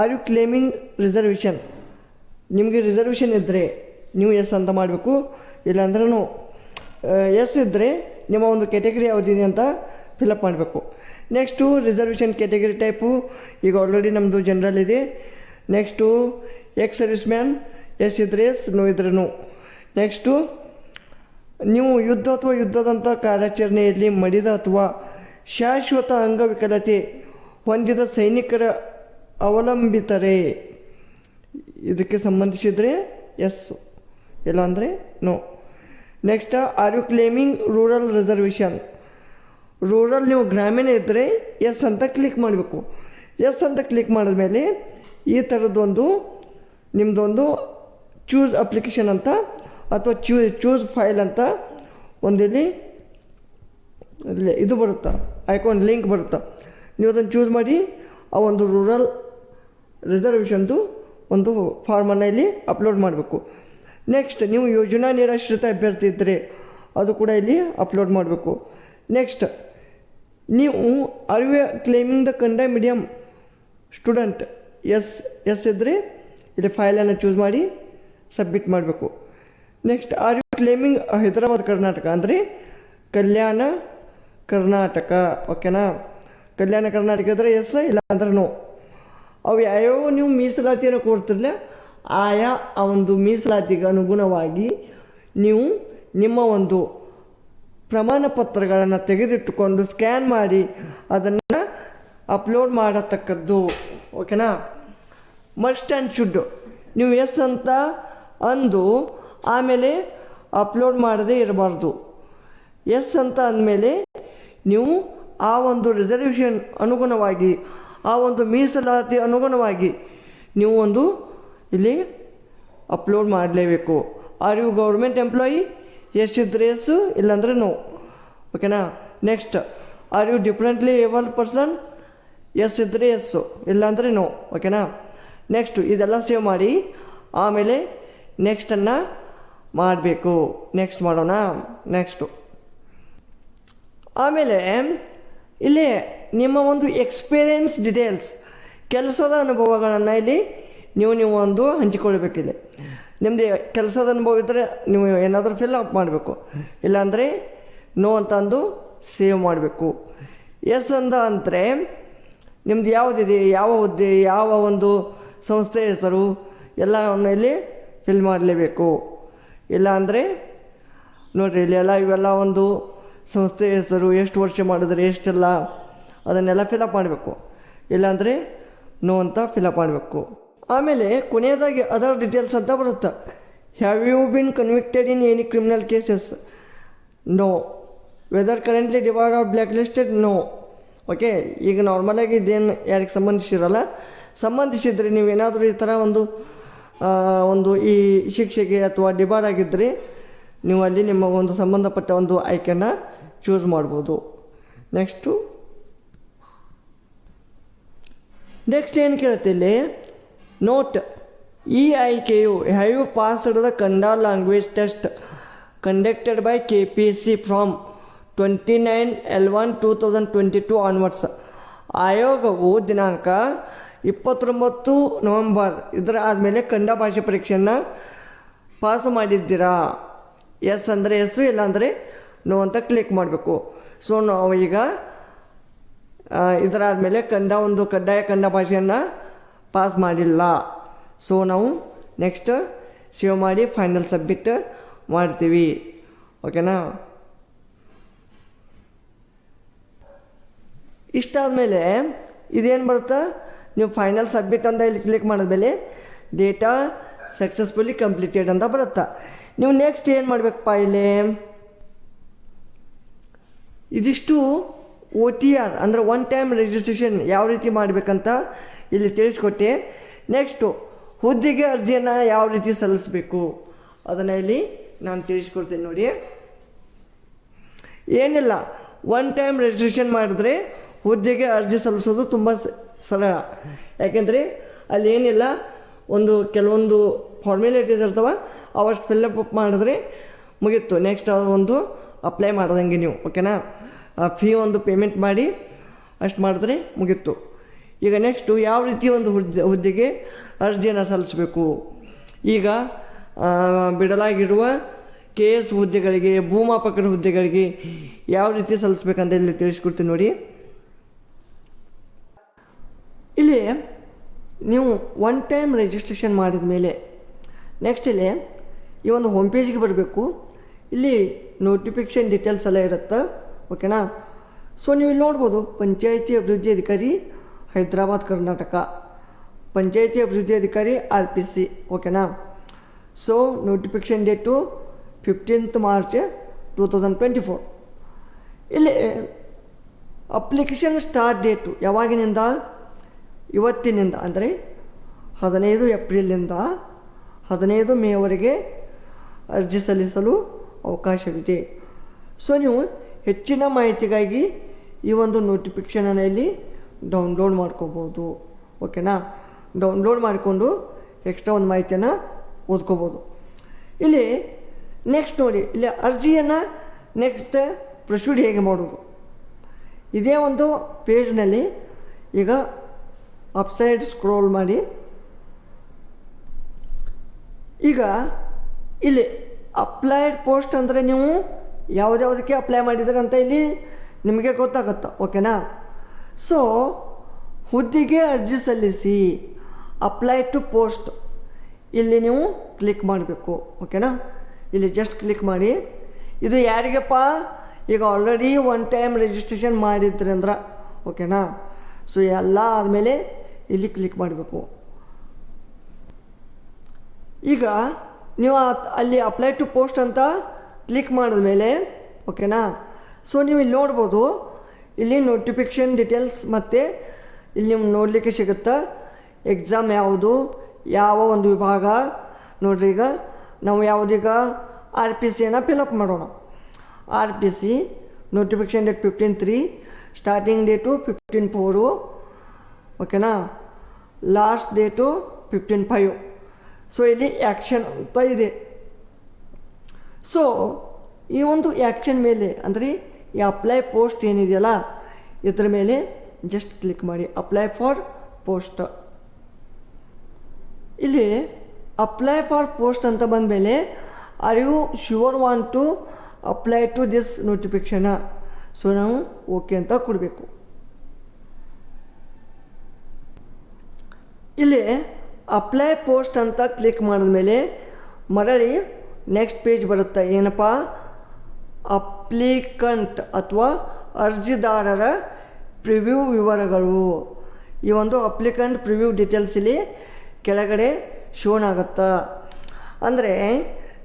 ಆರ್ ಯು ಕ್ಲೇಮಿಂಗ್ ರಿಸರ್ವೇಷನ್ ನಿಮಗೆ ರಿಸರ್ವೇಷನ್ ಇದ್ದರೆ ನೀವು ಎಸ್ ಅಂತ ಮಾಡಬೇಕು. ಇಲ್ಲಾಂದ್ರೂ ಎಸ್ ಇದ್ದರೆ ನಿಮ್ಮ ಒಂದು ಕೆಟಗರಿ ಯಾವುದಿದೆ ಅಂತ ಫಿಲಪ್ ಮಾಡಬೇಕು. ನೆಕ್ಸ್ಟು ರಿಸರ್ವೇಷನ್ ಕೆಟಗರಿ ಟೈಪು ಈಗ ಆಲ್ರೆಡಿ ನಮ್ಮದು ಜನರಲ್ ಇದೆ. Next ex service man yes ಇದ್ದರೆ ಎಸ್ ನೋ ಇದ್ರೆ ನೋ ನೆಕ್ಸ್ಟು ನೀವು ಯುದ್ಧ ಅಥವಾ ಯುದ್ಧದಂಥ ಕಾರ್ಯಾಚರಣೆಯಲ್ಲಿ ಮಡಿದ ಅಥವಾ ಶಾಶ್ವತ ಅಂಗವಿಕಲತೆ ಹೊಂದಿದ ಸೈನಿಕರ ಅವಲಂಬಿತರೆ. ಇದಕ್ಕೆ ಸಂಬಂಧಿಸಿದರೆ ಎಸ್, ಇಲ್ಲಾಂದರೆ no. Next are you claiming rural reservation rural ನೀವು ಗ್ರಾಮೀಣ ಇದ್ದರೆ ಎಸ್ ಅಂತ ಕ್ಲಿಕ್ ಮಾಡಬೇಕು. ಎಸ್ ಅಂತ ಕ್ಲಿಕ್ ಮಾಡಿದ್ಮೇಲೆ ಈ ಥರದ್ದೊಂದು ನಿಮ್ಮದೊಂದು ಚೂಸ್ ಅಪ್ಲಿಕೇಶನ್ ಅಂತ ಅಥವಾ ಚೂ ಚೂಸ್ ಫೈಲ್ ಅಂತ ಒಂದಿಲ್ಲಿ ಇದು ಬರುತ್ತೆ? ಐಕಾನ್ ಲಿಂಕ್ ಬರುತ್ತಾ? ನೀವು ಅದನ್ನು ಚೂಸ್ ಮಾಡಿ, ಆ ಒಂದು ರೂರಲ್ ರಿಸರ್ವೇಷನ್ದು ಒಂದು ಫಾರ್ಮನ್ನು ಇಲ್ಲಿ ಅಪ್ಲೋಡ್ ಮಾಡಬೇಕು. ನೆಕ್ಸ್ಟ್ ನೀವು ಯೋಜನಾ ನಿರಾಶ್ರಿತ ಅಭ್ಯರ್ಥಿ ಇದ್ದರೆ ಅದು ಕೂಡ ಇಲ್ಲಿ ಅಪ್ಲೋಡ್ ಮಾಡಬೇಕು. ನೆಕ್ಸ್ಟ್ ನೀವು are you claiming the Kannada medium students yes ಇದ್ದರೆ ಇಲ್ಲಿ ಫೈಲನ್ನು ಚೂಸ್ ಮಾಡಿ ಸಬ್ಮಿಟ್ ಮಾಡಬೇಕು. Next are you claiming Hyderabad Karnataka ಅಂದರೆ ಕಲ್ಯಾಣ ಕರ್ನಾಟಕ ಓಕೆನಾ ಕಲ್ಯಾಣ ಕರ್ನಾಟಕ ಇದ್ರೆ ಎಸ್ ಇಲ್ಲ ಅಂದ್ರೆ ನೋ ಅವು ಯಾವ್ಯಾವ ನೀವು ಮೀಸಲಾತಿಯನ್ನು ಕೊಡ್ತಿರಲ್ಲ ಆಯಾ ಆ ಒಂದು ಮೀಸಲಾತಿಗೆ ಅನುಗುಣವಾಗಿ ನೀವು ನಿಮ್ಮ ಒಂದು ಪ್ರಮಾಣ ಪತ್ರಗಳನ್ನು ತೆಗೆದಿಟ್ಟುಕೊಂಡು ಸ್ಕ್ಯಾನ್ ಮಾಡಿ ಅದನ್ನು ಅಪ್ಲೋಡ್ ಮಾಡತಕ್ಕದ್ದು ಓಕೆನಾ ಮಸ್ಟ್ ಆ್ಯಂಡ್ ಶುಡ್ ನೀವು ಎಸ್ ಅಂತ ಅಂದು ಆಮೇಲೆ ಅಪ್ಲೋಡ್ ಮಾಡದೇ ಇರಬಾರ್ದು. ಎಸ್ ಅಂತ ಅಂದಮೇಲೆ ನೀವು ಆ ಒಂದು ರಿಸರ್ವೇಷನ್ ಅನುಗುಣವಾಗಿ, ಆ ಒಂದು ಮೀಸಲಾತಿ ಅನುಗುಣವಾಗಿ ನೀವು ಒಂದು ಇಲ್ಲಿ ಅಪ್ಲೋಡ್ ಮಾಡಲೇಬೇಕು. ಆರ್ ಯು ಗೌರ್ಮೆಂಟ್ ಎಂಪ್ಲಾಯಿ ಎಷ್ಟಿದ್ರೆ ಎಸ್ ಇಲ್ಲಾಂದರೆ ನೋ? ಓಕೆನಾ next are you differently able person yes ಇದ್ದರೆ ಎಸ್ಸು ಇಲ್ಲಾಂದರೆ ನೋ? ಓಕೆನಾ ನೆಕ್ಸ್ಟು ಇದೆಲ್ಲ ಸೇವ್ ಮಾಡಿ, ಆಮೇಲೆ ನೆಕ್ಸ್ಟನ್ನು ಮಾಡಬೇಕು. ನೆಕ್ಸ್ಟ್ ಮಾಡೋಣ? ನೆಕ್ಸ್ಟು ಆಮೇಲೆ ಇಲ್ಲಿ ನಿಮ್ಮ ಒಂದು ಎಕ್ಸ್ಪೀರಿಯನ್ಸ್ ಡಿಟೇಲ್ಸ್ ಕೆಲಸದ ಅನುಭವಗಳನ್ನು ಇಲ್ಲಿ ನೀವು ನೀವು ಒಂದು ಹಂಚಿಕೊಳ್ಬೇಕಿಲ್ಲಿ ನಿಮ್ಮದು ಕೆಲಸದ ಅನುಭವ ಇದ್ದರೆ ನೀವು ಏನಾದರೂ ಫಿಲ್ ಅಪ್ ಮಾಡಬೇಕು. ಇಲ್ಲಾಂದರೆ ನೋ ಅಂತ ಅಂದು ಸೇವ್ ಮಾಡಬೇಕು. ಎಸ್ ಅಂದ ಅಂದರೆ ನಿಮ್ಮದು ಯಾವುದಿದೆ, ಯಾವ ಹುದ್ದೆ, ಯಾವ ಒಂದು ಸಂಸ್ಥೆ ಹೆಸರು, ಎಲ್ಲವನ್ನು ಇಲ್ಲಿ ಫಿಲ್ ಮಾಡಲೇಬೇಕು. ಇಲ್ಲಾಂದರೆ ನೋಡಿರಿ ಇಲ್ಲಿ ಎಲ್ಲ ಇವೆಲ್ಲ ಒಂದು ಸಂಸ್ಥೆ ಹೆಸರು, ಎಷ್ಟು ವರ್ಷ ಮಾಡಿದ್ರೆ ಎಷ್ಟೆಲ್ಲ, ಅದನ್ನೆಲ್ಲ ಫಿಲಪ್ ಮಾಡಬೇಕು. ಇಲ್ಲಾಂದರೆ ನೋ ಅಂತ ಫಿಲಪ್ ಮಾಡಬೇಕು. ಆಮೇಲೆ, ಕೊನೆಯದಾಗಿ ಅದರ್ ಡೀಟೇಲ್ಸ್ ಅಂತ ಬರುತ್ತೆ. Have you been convicted in any criminal cases no whether currently divide of black listed no okay ಈಗ ನಾರ್ಮಲಾಗಿ ಇದೇನು ಯಾರಿಗೆ ಸಂಬಂಧಿಸಿರಲ್ಲ? ಸಂಬಂಧಿಸಿದರೆ ನೀವೇನಾದರೂ ಈ ಥರ ಒಂದು ಒಂದು ಈ ಶಿಕ್ಷೆಗೆ ಅಥವಾ ಡಿಬಾರ್ ಆಗಿದ್ದರೆ ನೀವು ಅಲ್ಲಿ ನಿಮ್ಮ ಒಂದು ಸಂಬಂಧಪಟ್ಟ ಒಂದು ಆಯ್ಕೆನ ಚೂಸ್ ಮಾಡ್ಬೋದು. ನೆಕ್ಸ್ಟು ನೆಕ್ಸ್ಟ್ ಏನು ಕೇಳುತ್ತೆ ಇಲ್ಲಿ? ನೋಟ್ ಈ ಆಯ್ಕೆಯು have passed the Kannada language test conducted by K P S C from twenty nine eleven two thousand twenty two onwards ಆಯೋಗವು ದಿನಾಂಕ ಇಪ್ಪತ್ತೊಂಬತ್ತು ನವೆಂಬರ್, ಇದರ ಆದಮೇಲೆ ಕನ್ನಡ ಭಾಷೆ ಪರೀಕ್ಷೆಯನ್ನು ಪಾಸು ಮಾಡಿದ್ದೀರಾ? ಎಸ್ ಅಂದರೆ ಎಸ್ಸು ಇಲ್ಲಾಂದರೆ ನೋ ಅಂತ ಕ್ಲಿಕ್ ಮಾಡಬೇಕು. ಸೊ ನಾವು ಈಗ ಇದರಾದ ಮೇಲೆ ಕನ್ನಡ, ಒಂದು ಕಡ್ಡಾಯ ಕನ್ನಡ ಭಾಷೆಯನ್ನು ಪಾಸ್ ಮಾಡಿಲ್ಲ. ಸೊ ನಾವು ನೆಕ್ಸ್ಟ್ ಸೇವ್ ಮಾಡಿ ಫೈನಲ್ ಸಬ್ಮಿಟ್ ಮಾಡ್ತೀವಿ. ಓಕೆನಾ ಇಷ್ಟಾದಮೇಲೆ ಇದೇನು ಬರುತ್ತೆ? ನೀವು ಫೈನಲ್ ಸಬ್ಮಿಟ್ ಅಂತ ಇಲ್ಲಿ ಕ್ಲಿಕ್ ಮಾಡಿದ್ಮೇಲೆ ಡೇಟಾ ಸಕ್ಸಸ್ಫುಲಿ ಕಂಪ್ಲೀಟೆಡ್ ಅಂತ ಬರುತ್ತೆ. ನೀವು ನೆಕ್ಸ್ಟ್ ಏನು ಮಾಡಬೇಕಪ್ಪ ಇಲ್ಲಿ? ಇದಿಷ್ಟು ಒ ಟಿ ಆರ್, ಅಂದರೆ ಒನ್ ಟೈಮ್ ರಿಜಿಸ್ಟ್ರೇಷನ್ ಯಾವ ರೀತಿ ಮಾಡಬೇಕಂತ ಇಲ್ಲಿ ತಿಳಿಸ್ಕೊಟ್ಟೆ. ನೆಕ್ಸ್ಟು ಹುದ್ದೆಗೆ ಅರ್ಜಿಯನ್ನು ಯಾವ ರೀತಿ ಸಲ್ಲಿಸಬೇಕು? ಅದನ್ನು ಇಲ್ಲಿ ನಾನು ತಿಳಿಸ್ಕೊಡ್ತೇನೆ ನೋಡಿ. ಏನಿಲ್ಲ ಒನ್ ಟೈಮ್ ರಿಜಿಸ್ಟ್ರೇಷನ್ ಮಾಡಿದ್ರೆ ಹುದ್ದೆಗೆ ಅರ್ಜಿ ಸಲ್ಲಿಸೋದು ತುಂಬ ಸರಳ. ಯಾಕೆಂದರೆ ಅಲ್ಲಿ ಏನಿಲ್ಲ, ಒಂದು ಕೆಲವೊಂದು ಫಾರ್ಮ್ಯಾಲಿಟೀಸ್ ಇರ್ತವೆ, ಅವಷ್ಟು ಫಿಲ್ಲಪ್ ಮಾಡಿದ್ರೆ ಮುಗೀತು. ನೆಕ್ಸ್ಟ್ ಒಂದು ಅಪ್ಲೈ ಮಾಡ್ದಂಗೆ ನೀವು ಓಕೆನಾ ಆ ಫೀ ಒಂದು ಪೇಮೆಂಟ್ ಮಾಡಿ ಅಷ್ಟು ಮಾಡಿದ್ರೆ ಮುಗೀತು. ಈಗ ನೆಕ್ಸ್ಟು ಯಾವ ರೀತಿ ಒಂದು ಹುದ್ದೆ, ಹುದ್ದೆಗೆ ಅರ್ಜಿಯನ್ನು ಸಲ್ಲಿಸಬೇಕು? ಈಗ ಬಿಡಲಾಗಿರುವ ಕೆ ಎಸ್ ಹುದ್ದೆಗಳಿಗೆ, ಭೂಮಾಪಕರ ಹುದ್ದೆಗಳಿಗೆ ಯಾವ ರೀತಿ ಸಲ್ಲಿಸ್ಬೇಕಂತ ಇಲ್ಲಿ ತಿಳಿಸ್ಕೊಡ್ತೀನಿ ನೋಡಿ. ಇಲ್ಲಿ ನೀವು ಒನ್ ಟೈಮ್ ರಿಜಿಸ್ಟ್ರೇಷನ್ ಮಾಡಿದ ಮೇಲೆ ನೆಕ್ಸ್ಟ್ ಇಲ್ಲಿ ಈ ಒಂದು ಹೋಮ್ ಪೇಜ್ಗೆ ಬರಬೇಕು. ಇಲ್ಲಿ ನೋಟಿಫಿಕೇಷನ್ ಡೀಟೇಲ್ಸ್ ಎಲ್ಲ ಇರುತ್ತೆ. ಓಕೆನಾ? ಸೊ ನೀವು ಇಲ್ಲಿ ನೋಡ್ಬೋದು, ಪಂಚಾಯಿತಿ ಅಭಿವೃದ್ಧಿ ಅಧಿಕಾರಿ, ಹೈದರಾಬಾದ್ ಕರ್ನಾಟಕ. ಪಂಚಾಯಿತಿ ಅಭಿವೃದ್ಧಿ ಅಧಿಕಾರಿ, ಆರ್ ಪಿ ಸಿ, ಓಕೆನಾ? So notification date fifteenth March two thousand twenty four ಇಲ್ಲಿ ಅಪ್ಲಿಕೇಶನ್ ಸ್ಟಾರ್ಟ್ ಡೇಟು ಯಾವಾಗಿನಿಂದ? ಇವತ್ತಿನಿಂದ, ಅಂದರೆ ಹದಿನೈದು ಏಪ್ರಿಲಿಂದ ಹದಿನೈದು ಮೇವರೆಗೆ ಅರ್ಜಿ ಸಲ್ಲಿಸಲು ಅವಕಾಶವಿದೆ. ಸೊ ನೀವು ಹೆಚ್ಚಿನ ಮಾಹಿತಿಗಾಗಿ ಈ ಒಂದು ನೋಟಿಫಿಕೇಷನನ್ನು ಇಲ್ಲಿ ಡೌನ್ಲೋಡ್ ಮಾಡ್ಕೋಬೋದು. ಓಕೆನಾ ಡೌನ್ಲೋಡ್ ಮಾಡಿಕೊಂಡು ಎಕ್ಸ್ಟ್ರಾ ಒಂದು ಮಾಹಿತಿಯನ್ನು ಓದ್ಕೋಬೋದು. ಇಲ್ಲಿ ನೆಕ್ಸ್ಟ್ ನೋಡಿ, ಇಲ್ಲಿ ಅರ್ಜಿಯನ್ನು ನೆಕ್ಸ್ಟ್ ಪ್ರೊಸೀಡ್ ಹೇಗೆ ಮಾಡೋದು? ಇದೇ ಒಂದು ಪೇಜ್ನಲ್ಲಿ ಈಗ ಅಪ್ಸೈಡ್ ಸ್ಕ್ರೋಲ್ ಮಾಡಿ. ಈಗ ಇಲ್ಲಿ ಅಪ್ಲೈಡ್ ಪೋಸ್ಟ್ ಅಂದರೆ ನೀವು ಯಾವುದ್ಯಾವುದಕ್ಕೆ ಅಪ್ಲೈ ಮಾಡಿದ್ದಾರೆ ಅಂತ ಇಲ್ಲಿ ನಿಮಗೆ ಗೊತ್ತಾಗುತ್ತೆ ಓಕೆನಾ ಸೊ ಹುದ್ದೆಗೆ ಅರ್ಜಿ ಸಲ್ಲಿಸಿ ಅಪ್ಲೈ ಟು ಪೋಸ್ಟ್ ಇಲ್ಲಿ ನೀವು ಕ್ಲಿಕ್ ಮಾಡಬೇಕು ಓಕೆನಾ ಇಲ್ಲಿ ಜಸ್ಟ್ ಕ್ಲಿಕ್ ಮಾಡಿ. ಇದು ಯಾರಿಗಪ್ಪ? ಈಗ ಆಲ್ರೆಡಿ ಒನ್ ಟೈಮ್ ರಿಜಿಸ್ಟ್ರೇಷನ್ ಮಾಡಿದ್ರಿ ಅಂದ್ರೆ ಓಕೆನಾ ಸೊ ಎಲ್ಲ ಆದಮೇಲೆ ಇಲ್ಲಿ ಕ್ಲಿಕ್ ಮಾಡಬೇಕು. ಈಗ, ನೀವು ಅಲ್ಲಿ ಅಪ್ಲೈ ಟು ಪೋಸ್ಟ್ ಅಂತ ಕ್ಲಿಕ್ ಮಾಡಿದ ಮೇಲೆ ಓಕೆನಾ ಸೊ ನೀವು ಇಲ್ಲಿ ನೋಡ್ಬೋದು, ಇಲ್ಲಿ ನೋಟಿಫಿಕೇಷನ್ ಡೀಟೇಲ್ಸ್ ಮತ್ತು ಇಲ್ಲಿ ನಿಮ್ಗೆ ನೋಡಲಿಕ್ಕೆ ಸಿಗುತ್ತಾ? ಎಕ್ಸಾಮ್ ಯಾವುದು, ಯಾವ ಒಂದು ವಿಭಾಗ? ನೋಡ್ರಿ ಈಗ, ನಾವು ಯಾವುದೀಗ? ಆರ್ ಪಿ ಸಿಯನ್ನು ಫಿಲಪ್ ಮಾಡೋಣ. R P C notification date fifteen three starting date fifteen four ಓಕೆನಾ last date fifteen five so ಇಲ್ಲಿ ಆ್ಯಕ್ಷನ್ ಅಂತ ಇದೆ. ಸೊ ಈ ಒಂದು ಆ್ಯಕ್ಷನ್ ಮೇಲೆ, ಅಂದರೆ ಈ ಅಪ್ಲೈ ಪೋಸ್ಟ್ ಏನಿದೆಯಲ್ಲ, ಇದರ ಮೇಲೆ ಜಸ್ಟ್ ಕ್ಲಿಕ್ ಮಾಡಿ. ಅಪ್ಲೈ ಫಾರ್ ಪೋಸ್ಟ್ ಇಲ್ಲಿ ಅಪ್ಲೈ ಫಾರ್ ಪೋಸ್ಟ್ ಅಂತ ಬಂದ ಮೇಲೆ are you sure want to apply to this notification so ನಾವು ಓಕೆ ಅಂತ ಕೊಡಬೇಕು. ಇಲ್ಲಿ ಅಪ್ಲೈ ಪೋಸ್ಟ್ ಅಂತ ಕ್ಲಿಕ್ ಮಾಡಿದ ಮೇಲೆ ಮರಳಿ ನೆಕ್ಸ್ಟ್ ಪೇಜ್ ಬರುತ್ತೆ. ಏನಪ್ಪ? ಅಪ್ಲಿಕಂಟ್ ಅಥವಾ ಅರ್ಜಿದಾರರ ಪ್ರಿವ್ಯೂ ವಿವರಗಳು. ಈ ಒಂದು ಅಪ್ಲಿಕಂಟ್ ಪ್ರಿವ್ಯೂ ಡೀಟೇಲ್ಸ್ ಇಲ್ಲಿ ಕೆಳಗಡೆ ಶೋನ್ ಆಗುತ್ತಾ? ಅಂದರೆ,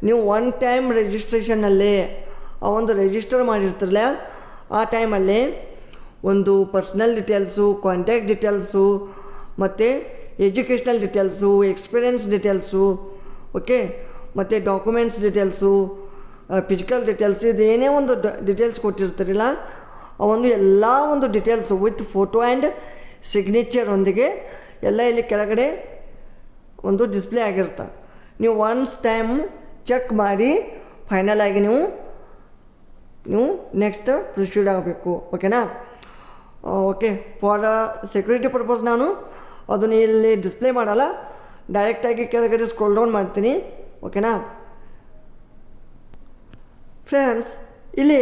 ನೀವು ಒನ್ ಟೈಮ್ ರಿಜಿಸ್ಟ್ರೇಷನ್ನಲ್ಲಿ ಆ ಒಂದು ರಿಜಿಸ್ಟರ್ ಮಾಡಿರ್ತಿರಲ್ಲ, ಆ ಟೈಮಲ್ಲಿ ಒಂದು ಪರ್ಸ್ನಲ್ ಡೀಟೇಲ್ಸು ಕಾಂಟ್ಯಾಕ್ಟ್ ಡೀಟೇಲ್ಸು ಮತ್ತು educational details experience details okay ಮತ್ತು ಡಾಕ್ಯುಮೆಂಟ್ಸ್ ಡೀಟೇಲ್ಸು ಫಿಸಿಕಲ್ ಡೀಟೇಲ್ಸ್ ಇದೇನೇ ಏನೇ ಒಂದು ಡೀಟೇಲ್ಸ್ ಕೊಟ್ಟಿರ್ತಾರಲ್ಲ ಆ ಒಂದು ಎಲ್ಲ ಒಂದು details with photo and signature ಒಂದಿಗೆ ಎಲ್ಲ ಇಲ್ಲಿ ಕೆಳಗಡೆ ಒಂದು ಡಿಸ್ಪ್ಲೇ ಆಗಿರುತ್ತೆ. ನೀವು ಒನ್ಸ್ ಟೈಮ್ ಚೆಕ್ ಮಾಡಿ ಫೈನಲ್ ಆಗಿ ನೀವು ನೀವು ನೆಕ್ಸ್ಟ್ ಪ್ರೊಸೀಡ್ ಆಗಬೇಕು ಓಕೆನಾ ಓಕೆ ಫಾರ್ ಸೆಕ್ಯೂರಿಟಿ ಪರ್ಪಸ್ ನಾನು, ಅದನ್ನು ಇಲ್ಲಿ ಡಿಸ್ಪ್ಲೇ ಮಾಡಲ್ಲ ಡೈರೆಕ್ಟಾಗಿ ಕೆಳಗಡೆ ಸ್ಕ್ರೋಲ್ ಡೌನ್ ಮಾಡ್ತೀನಿ. ಓಕೆನಾ ಫ್ರೆಂಡ್ಸ್ ಇಲ್ಲಿ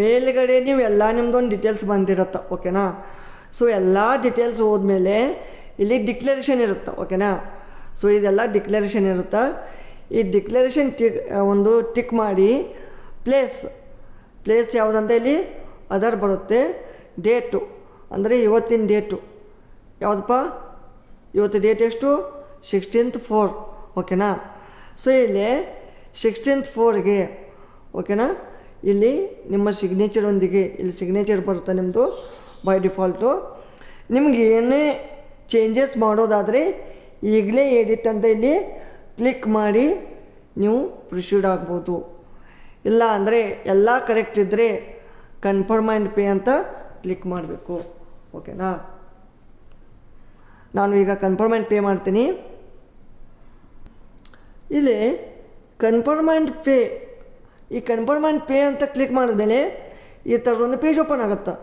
ಮೇಲ್ಗಡೆ ನೀವು ಎಲ್ಲ ನಿಮ್ಮದೊಂದು ಡೀಟೇಲ್ಸ್ ಬಂದಿರುತ್ತೆ ಓಕೆನಾ ಸೊ ಎಲ್ಲ ಡೀಟೇಲ್ಸ್ ಹೋದ್ಮೇಲೆ ಇಲ್ಲಿ ಡಿಕ್ಲರೇಷನ್ ಇರುತ್ತೆ ಓಕೆನಾ ಸೊ ಇದೆಲ್ಲ ಡಿಕ್ಲರೇಷನ್ ಇರುತ್ತೆ. ಈ ಡಿಕ್ಲರೇಷನ್ ಟಿಕ್ ಒಂದು ಟಿಕ್ ಮಾಡಿ ಪ್ಲೇಸ್ ಪ್ಲೇಸ್ ಯಾವುದಂತ ಇಲ್ಲಿ? ಅದರ್ ಬರುತ್ತೆ. ಡೇಟು ಅಂದರೆ ಇವತ್ತಿನ ಡೇಟು ಯಾವುದಪ್ಪ? ಇವತ್ತು ಡೇಟ್ ಎಷ್ಟು? ಸಿಕ್ಸ್ಟೀನ್ತ್ ಫೋರ್ ಓಕೆನಾ ಸೊ ಇಲ್ಲಿ ಸಿಕ್ಸ್ಟೀನ್ತ್ ಫೋರ್ಗೆ ಓಕೆನಾ ಇಲ್ಲಿ ನಿಮ್ಮ ಸಿಗ್ನೇಚರೊಂದಿಗೆ ಇಲ್ಲಿ ಸಿಗ್ನೇಚರ್ ಬರುತ್ತೆ ನಿಮ್ಮದು ಬೈ ಡಿಫಾಲ್ಟು ನಿಮ್ಗೆ ಏನೇ ಚೇಂಜಸ್ ಮಾಡೋದಾದರೆ ಈಗಲೇ ಎಡಿಟ್ ಅಂತ ಇಲ್ಲಿ ಕ್ಲಿಕ್ ಮಾಡಿ ನೀವು ಪ್ರೊಸೀಡ್ ಆಗ್ಬೋದು. ಇಲ್ಲ ಅಂದರೆ ಎಲ್ಲ ಕರೆಕ್ಟ್ ಇದ್ದರೆ ಕನ್ಫರ್ಮ್ ಆ್ಯಂಡ್ ಪೇ ಅಂತ ಕ್ಲಿಕ್ ಮಾಡಬೇಕು. ಓಕೆನಾ ನಾನು ಈಗ ಕನ್ಫರ್ಮ್ ಆ್ಯಂಡ್ ಪೇ ಮಾಡ್ತೀನಿ. ಇಲ್ಲಿ ಕನ್ಫರ್ಮ್ ಆ್ಯಂಡ್ ಪೇ ಈ ಕನ್ಫರ್ಮ್ ಆ್ಯಂಡ್ ಪೇ ಅಂತ ಕ್ಲಿಕ್ ಮಾಡಿದ್ಮೇಲೆ ಈ ಥರದೊಂದು ಪೇಜ್ ಓಪನ್ ಆಗುತ್ತೆ.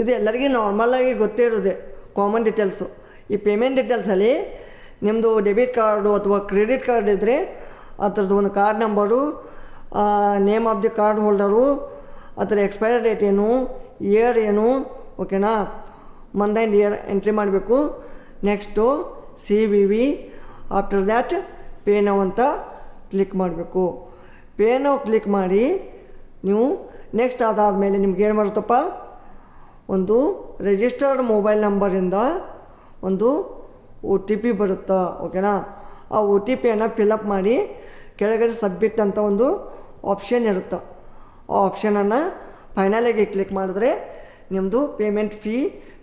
ಇದು ಎಲ್ಲರಿಗೂ ನಾರ್ಮಲ್ಲಾಗಿ ಗೊತ್ತೇ ಇರೋದೆ ಕಾಮನ್ ಡೀಟೇಲ್ಸು ಈ ಪೇಮೆಂಟ್ ಡೀಟೇಲ್ಸಲ್ಲಿ ನಿಮ್ಮದು ಡೆಬಿಟ್ ಕಾರ್ಡು ಅಥವಾ ಕ್ರೆಡಿಟ್ ಕಾರ್ಡ್ ಇದ್ದರೆ ಆ ಥರದ್ದು ಒಂದು card number name of the card holder ಅದರ ಎಕ್ಸ್ಪೈರಿ ಡೇಟ್ ಏನು ಇಯರ್ ಏನು ಓಕೆನಾ ಮಂತ್ ಆ್ಯಂಡ್ ಇಯರ್ ಎಂಟ್ರಿ ಮಾಡಬೇಕು. Next C V V after that pay now ಅಂತ ಕ್ಲಿಕ್ ಮಾಡಬೇಕು. ಪೇ ನೌ ಕ್ಲಿಕ್ ಮಾಡಿ ನೀವು ನೆಕ್ಸ್ಟ್ ಅದಾದಮೇಲೆ ನಿಮ್ಗೆ ಏನು ಬರುತ್ತಪ್ಪ? ಒಂದು ರಿಜಿಸ್ಟರ್ಡ್ ಮೊಬೈಲ್ ನಂಬರಿಂದ ಒಂದು ಒ ಟಿ ಪಿ ಬರುತ್ತಾ? ಓಕೆನಾ ಆ ಒ ಟಿ ಪಿಯನ್ನು ಫಿಲಪ್ ಮಾಡಿ ಕೆಳಗಡೆ ಸಬ್ಮಿಟ್ ಅಂತ ಒಂದು ಆಪ್ಷನ್ ಇರುತ್ತೆ? ಆ ಆಪ್ಷನನ್ನು ಫೈನಲಾಗಿ ಕ್ಲಿಕ್ ಮಾಡಿದ್ರೆ ನಿಮ್ಮದು ಪೇಮೆಂಟ್ ಫೀ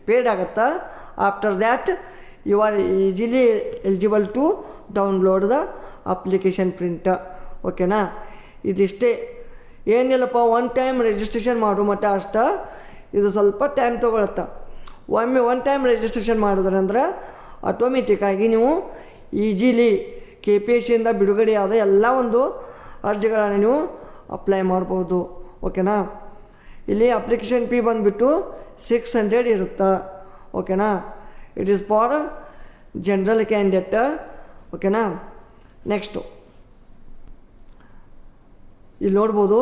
ಪೇಡ್ ಆಗುತ್ತಾ? After that you are easily eligible to download the application print ಓಕೆನಾ ಇದಿಷ್ಟೇ. ಏನಿಲ್ಲಪ್ಪ ಒನ್ ಟೈಮ್ ರಿಜಿಸ್ಟ್ರೇಷನ್ ಮಾಡು ಮತ್ತು ಅಷ್ಟ ಇದು ಸ್ವಲ್ಪ ಟೈಮ್ ತೊಗೊಳತ್ತೆ. ಒಮ್ಮೆ ಒನ್ ಟೈಮ್ ರಿಜಿಸ್ಟ್ರೇಷನ್ ಮಾಡಿದ್ರೆ ಅಂದ್ರೆ ಆಟೋಮೆಟಿಕ್ಕಾಗಿ ನೀವು ಈಜಿಲಿ ಕೆ ಪಿ ಎಸ್ ಸಿಯಿಂದ ಬಿಡುಗಡೆಯಾದ ಎಲ್ಲ ಒಂದು ಅರ್ಜಿಗಳನ್ನು ನೀವು ಅಪ್ಲೈ ಮಾಡ್ಬೋದು ಓಕೆನಾ ಇಲ್ಲಿ ಅಪ್ಲಿಕೇಶನ್ ಫೀ ಬಂದುಬಿಟ್ಟು ಸಿಕ್ಸ್ ಹಂಡ್ರೆಡ್ ಇರುತ್ತೆ ಓಕೆನಾ it is for general candidate ಓಕೆನಾ ನೆಕ್ಸ್ಟು ಇಲ್ಲಿ ನೋಡ್ಬೋದು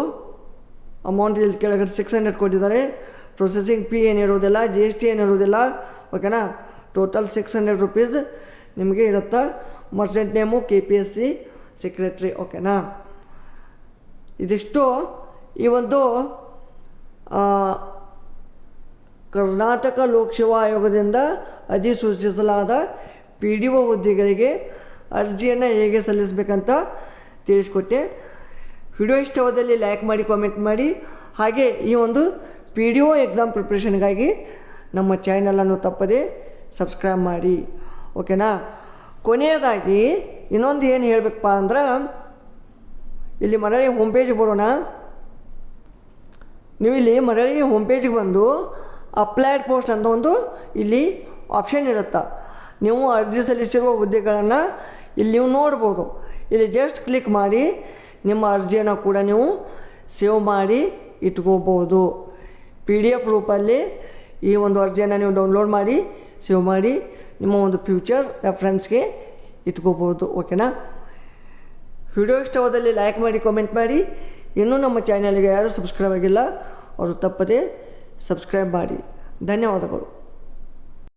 ಅಮೌಂಟ್ ಇಲ್ಲಿ ಕೆಳಗಡೆ ಸಿಕ್ಸ್ ಹಂಡ್ರೆಡ್ ಕೊಟ್ಟಿದ್ದಾರೆ. ಪ್ರೊಸೆಸಿಂಗ್ ಫೀ ಏನಿರೋದಿಲ್ಲ ಜಿ ಎಸ್ ಟಿ ಏನಿರೋದಿಲ್ಲ ಓಕೆನಾ ಟೋಟಲ್ ಸಿಕ್ಸ್ ಹಂಡ್ರೆಡ್ ರುಪೀಸ್ ನಿಮಗೆ ಇರುತ್ತೆ? Merchant name K P S C secretary ಓಕೆನಾ ಇದಿಷ್ಟು. ಈ ಒಂದು ಕರ್ನಾಟಕ ಲೋಕಸೇವಾ ಆಯೋಗದಿಂದ ಅಧಿಸೂಚಿಸಲಾದ ಪಿ ಡಿ ಒ ಹುದ್ದೆಗಳಿಗೆ ಅರ್ಜಿಯನ್ನು ಹೇಗೆ ಸಲ್ಲಿಸಬೇಕಂತ ತಿಳಿಸ್ಕೊಟ್ಟೆ. ವಿಡಿಯೋ ಇಷ್ಟವಾದಲ್ಲಿ ಲೈಕ್ ಮಾಡಿ ಕಾಮೆಂಟ್ ಮಾಡಿ. ಹಾಗೆ ಈ ಒಂದು ಪಿ ಡಿ ಒ ಎಕ್ಸಾಮ್ ಪ್ರಿಪ್ರೇಷನ್ಗಾಗಿ ನಮ್ಮ ಚಾನಲನ್ನು ತಪ್ಪದೆ ಸಬ್ಸ್ಕ್ರೈಬ್ ಮಾಡಿ. ಓಕೆನಾ ಕೊನೆಯದಾಗಿ ಇನ್ನೊಂದು ಏನು ಹೇಳಬೇಕಪ್ಪ ಅಂದ್ರೆ ಇಲ್ಲಿ ಮರಳಿ ಹೋಮ್ ಪೇಜ್ ಬರೋಣ. ನೀವು ಇಲ್ಲಿ ಮರಳಿ ಹೋಮ್ ಪೇಜ್ಗೆ ಬಂದು ಅಪ್ಲೈಡ್ ಪೋಸ್ಟ್ ಅಂತ ಒಂದು ಇಲ್ಲಿ ಆಪ್ಷನ್ ಇರುತ್ತೆ. ನೀವು ಅರ್ಜಿ ಸಲ್ಲಿಸಿರುವ ಹುದ್ದೆಗಳನ್ನು ಇಲ್ಲಿ ನೀವು ನೋಡ್ಬೋದು. ಇಲ್ಲಿ ಜಸ್ಟ್ ಕ್ಲಿಕ್ ಮಾಡಿ, ನಿಮ್ಮ ಅರ್ಜಿಯನ್ನು ಕೂಡ ನೀವು ಸೇವ್ ಮಾಡಿ ಇಟ್ಕೋಬೋದು. ಪಿ ಡಿ ಎಫ್ ರೂಪಲ್ಲಿ ಈ ಒಂದು ಅರ್ಜಿಯನ್ನು ನೀವು ಡೌನ್ಲೋಡ್ ಮಾಡಿ ಸೇವ್ ಮಾಡಿ, ನಿಮ್ಮ ಒಂದು ಫ್ಯೂಚರ್ ರೆಫ್ರೆನ್ಸ್ಗೆ ಇಟ್ಕೋಬೋದು ಓಕೆನಾ ವಿಡಿಯೋ ಇಷ್ಟವಾದಲ್ಲಿ ಲೈಕ್ ಮಾಡಿ ಕಾಮೆಂಟ್ ಮಾಡಿ. ಇನ್ನೂ ನಮ್ಮ ಚಾನಲ್ಗೆ ಯಾರೂ ಸಬ್ಸ್ಕ್ರೈಬ್ ಆಗಿಲ್ಲ, ಅವರು ತಪ್ಪದೇ ಸಬ್ಸ್ಕ್ರೈಬ್ ಮಾಡಿ. ಧನ್ಯವಾದಗಳು.